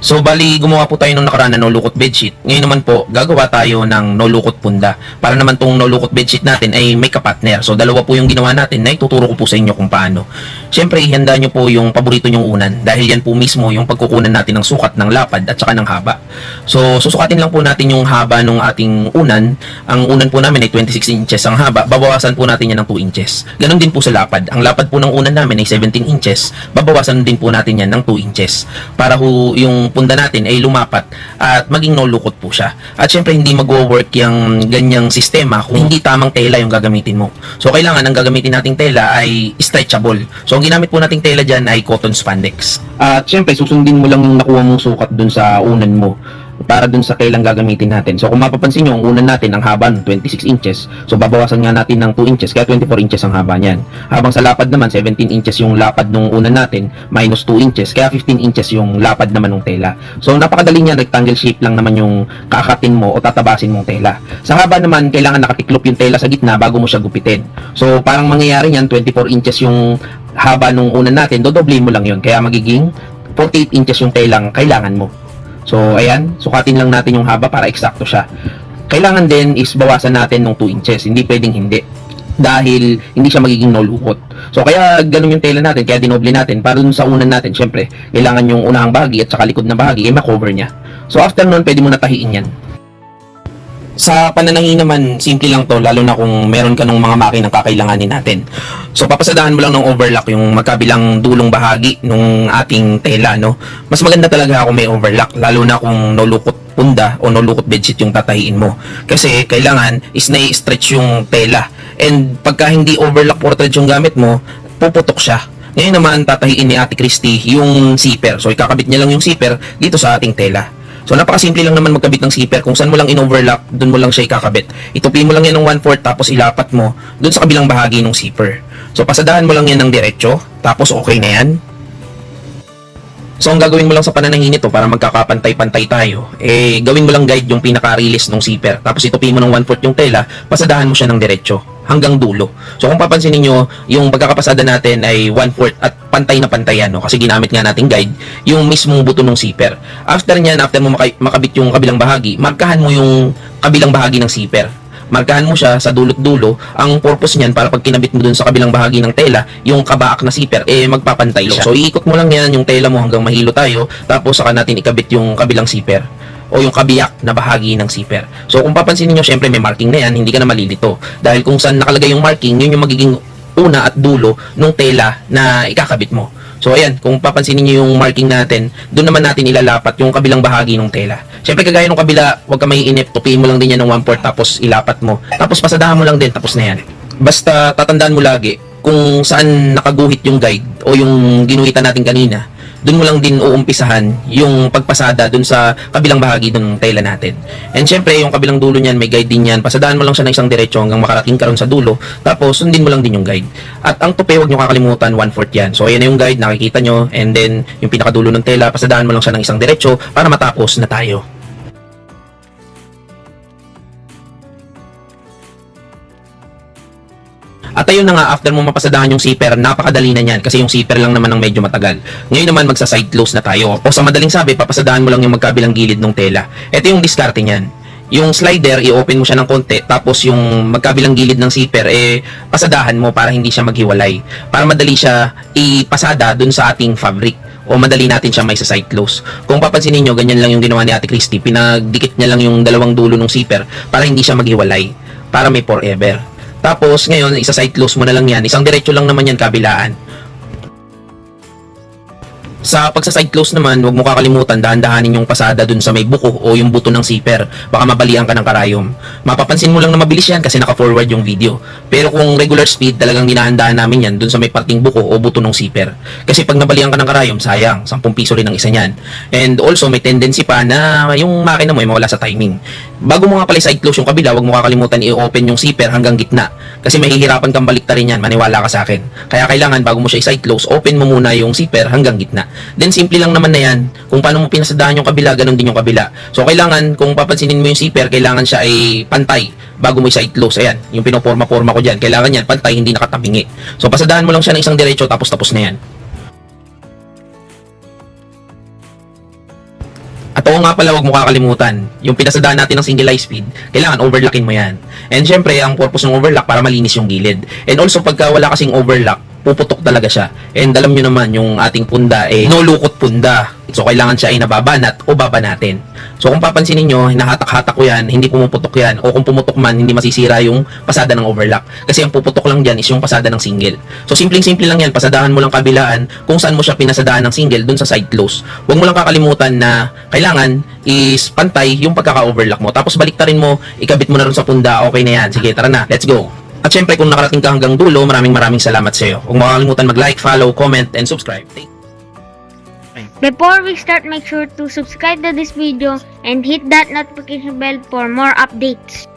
So bali gumawa po tayo ng nakaraan na no lukot bedsheet. Ngayon naman po gagawa tayo ng no lukot punda. Para naman tong no lukot bedsheet natin ay may kapatner. So dalawa po yung ginawa natin na ituturo ko po sa inyo kung paano. Siyempre ihanda nyo po yung paborito nyong unan dahil yan po mismo yung pagkukunan natin ng sukat ng lapad at saka ng haba. So susukatin lang po natin yung haba ng ating unan. Ang unan po namin ay 26 inches ang haba. Babawasan po natin yan ng 2 inches. Ganon din po sa lapad. Ang lapad po ng unan namin ay 17 inches. Babawasan din po natin yan ng 2 inches. Para ho yung punda natin ay lumapat at maging no lukot po siya. At syempre hindi magwo-work yung ganyang sistema kung hindi tamang tela yung gagamitin mo. So kailangan ang gagamitin nating tela ay stretchable. So ang ginamit po nating tela dyan ay cotton spandex. At syempre susundin mo lang yung nakuha mong sukat dun sa unan mo para dun sa kailang gagamitin natin. So kung mapapansin nyo, ang unan natin ang haba ng 26 inches. So babawasan nga natin ng 2 inches, kaya 24 inches ang haba niyan. Habang sa lapad naman, 17 inches yung lapad ng unan natin, minus 2 inches, kaya 15 inches yung lapad naman ng tela. So napakadali niyan, rectangle shape lang naman yung kakatin mo o tatabasin mong tela. Sa haba naman, kailangan nakatiklop yung tela sa gitna bago mo siya gupitin. So parang mangyayari niyan, 24 inches yung haba ng unan natin, dodoble mo lang yun. Kaya magiging 48 inches yung telang kailangan mo. So, ayan, sukatin lang natin yung haba para eksakto siya. Kailangan din is bawasan natin ng 2 inches, hindi pwedeng hindi. Dahil hindi siya magiging no lukot. So, kaya ganun yung tela natin, kaya dinoble natin. Para dun sa unan natin, syempre, kailangan yung unahang bahagi at saka likod na bahagi, eh, makover niya. So, after nun, pwede mo natahiin yan. Sa pananahi naman, simple lang to, lalo na kung meron ka ng mga makinang kakailanganin natin. So, papasadahan mo lang ng overlock yung magkabilang dulong bahagi ng ating tela, no? Mas maganda talaga kung may overlock, lalo na kung nulukot punda o nulukot bedsheet yung tatahiin mo. Kasi kailangan is na-stretch yung tela. And pagka hindi overlock portrait yung gamit mo, puputok siya. Ngayon naman, tatahiin ni Ate Christy yung zipper. So, ikakabit niya lang yung zipper dito sa ating tela. So napakasimple lang naman magkabit ng zipper. Kung saan mo lang in-overlock, doon mo lang siya ikakabit. Itupin mo lang yan ng 1/4 tapos ilapat mo doon sa kabilang bahagi ng zipper. So pasadahan mo lang yan ng diretso, tapos okay na yan. So ang gagawin mo lang sa pananahin nito para magkakapantay-pantay tayo, eh gawin mo lang guide yung pinaka-release ng zipper. Tapos itupin mo ng 1/4 yung tela, pasadahan mo siya ng diretso hanggang dulo. So kung papansin niyo, yung pagkakapasada natin ay 1/4 at pantay na pantay yan, no? kasi ginamit nga nating guide yung mismong buto ng zipper. After niyan, after mo maka- makabit yung kabilang bahagi, markahan mo yung kabilang bahagi ng zipper. Markahan mo siya sa dulot-dulo. Ang purpose niyan para pag kinabit mo dun sa kabilang bahagi ng tela, yung kabaak na zipper, eh magpapantay siya. So iikot mo lang yan yung tela mo hanggang mahilo tayo, tapos saka natin ikabit yung kabilang zipper o yung kabiyak na bahagi ng zipper. So kung papansin niyo syempre may marking na yan, hindi ka na malilito. Dahil kung saan nakalagay yung marking, yun yung magiging una at dulo ng tela na ikakabit mo. So ayan, kung papansin niyo yung marking natin, doon naman natin ilalapat yung kabilang bahagi ng tela. Syempre kagaya ng kabila, huwag ka maiinip, tupiin mo lang din yan ng 1/4 tapos ilapat mo. Tapos pasadahan mo lang din tapos na yan. Basta tatandaan mo lagi kung saan nakaguhit yung guide o yung ginuhitan natin kanina doon mo lang din uumpisahan yung pagpasada doon sa kabilang bahagi ng tela natin. And syempre, yung kabilang dulo niyan, may guide din yan. Pasadaan mo lang siya ng isang diretso hanggang makarating ka ron sa dulo. Tapos, sundin mo lang din yung guide. At ang tupi, huwag nyo kakalimutan, 1/4 yan. So, ayan na yung guide, nakikita nyo. And then, yung pinakadulo ng tela, pasadaan mo lang siya ng isang diretso para matapos na tayo. At ayun na nga, after mo mapasadahan yung zipper, napakadali na niyan kasi yung zipper lang naman ang medyo matagal. Ngayon naman, magsa-side close na tayo. O sa madaling sabi, papasadahan mo lang yung magkabilang gilid ng tela. Ito yung diskarte niyan. Yung slider, i-open mo siya ng konti, tapos yung magkabilang gilid ng zipper, eh, pasadahan mo para hindi siya maghiwalay. Para madali siya ipasada dun sa ating fabric o madali natin siya may sa side close. Kung papansin niyo ganyan lang yung ginawa ni Ate Christy. Pinagdikit niya lang yung dalawang dulo ng zipper para hindi siya maghiwalay. Para may forever. Tapos ngayon, isa side close mo na lang yan. Isang diretso lang naman yan kabilaan. Sa pagsa side close naman, huwag mo kakalimutan dahan-dahanin yung pasada dun sa may buko o yung buto ng zipper. Baka mabalian ka ng karayom. Mapapansin mo lang na mabilis yan kasi naka-forward yung video. Pero kung regular speed, talagang dinahandaan namin yan dun sa may parting buko o buto ng zipper. Kasi pag nabalian ka ng karayom, sayang. 10 piso rin ang isa niyan. And also, may tendency pa na yung makina mo ay mawala sa timing. Bago mo nga pala side close yung kabila, huwag mo kakalimutan i-open yung zipper hanggang gitna. Kasi mahihirapan kang baliktarin yan, maniwala ka sa akin. Kaya kailangan bago mo siya i-side close, open mo muna yung zipper hanggang gitna. Then simple lang naman na yan. Kung paano mo pinasadahan yung kabila, ganun din yung kabila. So kailangan, kung papansinin mo yung zipper, kailangan siya ay pantay bago mo i-side close. Ayan, yung pinoporma-porma ko dyan. Kailangan yan, pantay, hindi nakatabingi. So pasadahan mo lang siya ng isang diretso, tapos tapos na yan. At oo nga pala, huwag mo kakalimutan, yung pinasadaan natin ng single high speed, kailangan overlockin mo yan. And syempre, ang purpose ng overlock para malinis yung gilid. And also, pagka wala kasing overlock, puputok talaga siya. And alam nyo naman, yung ating punda, eh, no lukot punda. So, kailangan siya ay nababanat o babanatin. So, kung papansinin nyo, hinahatak-hatak ko yan, hindi pumuputok yan. O kung pumutok man, hindi masisira yung pasada ng overlock. Kasi ang puputok lang dyan is yung pasada ng single. So, simpleng-simple lang yan. Pasadahan mo lang kabilaan kung saan mo siya pinasadaan ng single dun sa side close. Huwag mo lang kakalimutan na kailangan is pantay yung pagkaka-overlock mo. Tapos baliktarin mo, ikabit mo na rin sa punda. Okay na yan. Sige, tara na. Let's go. At syempre, kung nakarating ka hanggang dulo, maraming maraming salamat sa iyo. Huwag mo kakalimutan mag-like, follow, comment, and subscribe. Thank Before we start, make sure to subscribe to this video and hit that notification bell for more updates.